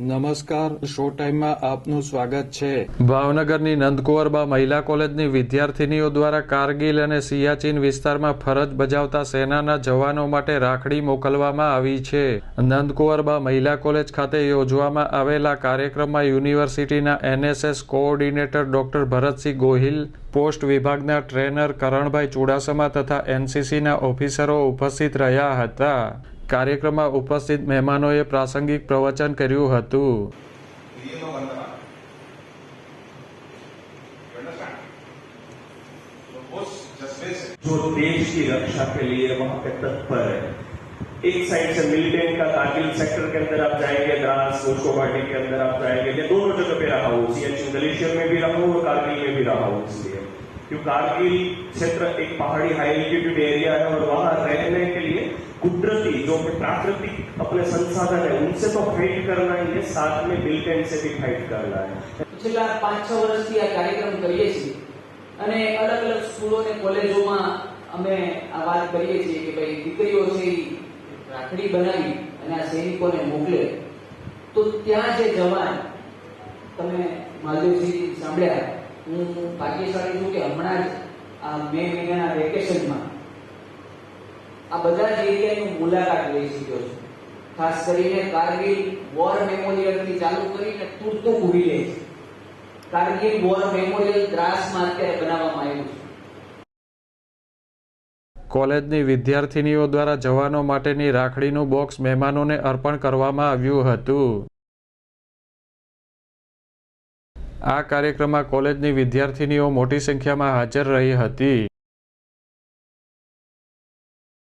નમસ્કાર, શો ટાઈમમાં આપનું સ્વાગત છે. ભાવનગરની નંદકુંવરબા મહિલા કોલેજની વિદ્યાર્થિનીઓ દ્વારા કારગિલ અને સિયાચીન વિસ્તારમાં ફરજ બજાવતા સેનાના જવાનો માટે રાખડી મોકલવામાં આવી છે. નંદકુંવરબા મહિલા કોલેજ ખાતે યોજવામાં આવેલા કાર્યક્રમમાં યુનિવર્સિટીના NSS coordinator doctor Bharatsinh Gohil, post વિભાગના ટ્રેનર કરણભાઈ ચુડાસમા તથા એનસીસીના ઓફિસરો ઉપસ્થિત રહ્યા હતા. કાર્યક્રમમાં ઉપસ્થિત મહેમાનોએ પ્રાસંગિક પ્રવચન કર્યું હતું pidiendo bandera. You understand? So both just basic. जो देश की रक्षा के लिए वहां पे तत्पर है एक साइड से मिलिटेंट का कारगिल सेक्टर के अंदर आप जाएंगे द्रास मोस्को घाटी के अंदर आप जाएंगे मैं दोनों जगह पे रहा हूँ सियाचिन ग्लेशियर में भी रहा हूँ और कारगिल में भी रहा हूँ इसलिए क्योंकि कारगिल क्षेत्र एक पहाड़ी हाई एल्टीट्यूड एरिया है और वहां रहने के लिए कुदरती जो कि प्राकृतिक अपने संसाधन है उनसे तो फाइट करना ही है साथ में मिलिटेंट से भी फाइट करना है છેલ્લા પાંચ છ વર્ષથી આ કાર્યક્રમ કરીએ છીએ અને અલગ અલગ સ્કૂલો અને કોલેજોમાં અમે આ વાત કરીએ છીએ કે ભાઈ દીકરીઓ છે ઈ રાખડી બનાવી અને આ સૈનિકોને મોકલે તો ત્યાં જે જવાન તમે માલદેવજી સાંભળ્યા હું ભાગ્યશાળી છું કે હમણાં જ આ મે મહિનાના વેકેશનમાં આ બધા જ મુલાકાત લઈ શક્યો છું. ખાસ કરીને કારગિલ વોર મેમોરિયલથી ચાલુ કરીને Turtuk village Kargil war memorial દ્રાસમાં અત્યારે બનાવવામાં આવ્યું છે. કોલેજની વિદ્યાર્થિનીઓ દ્વારા જવાનો માટેની રાખડીનું બોક્સ મહેમાનોને અર્પણ કરવામાં આવ્યું હતું. આ કાર્યક્રમમાં કોલેજની વિદ્યાર્થિનીઓ મોટી સંખ્યામાં હાજર રહી હતી.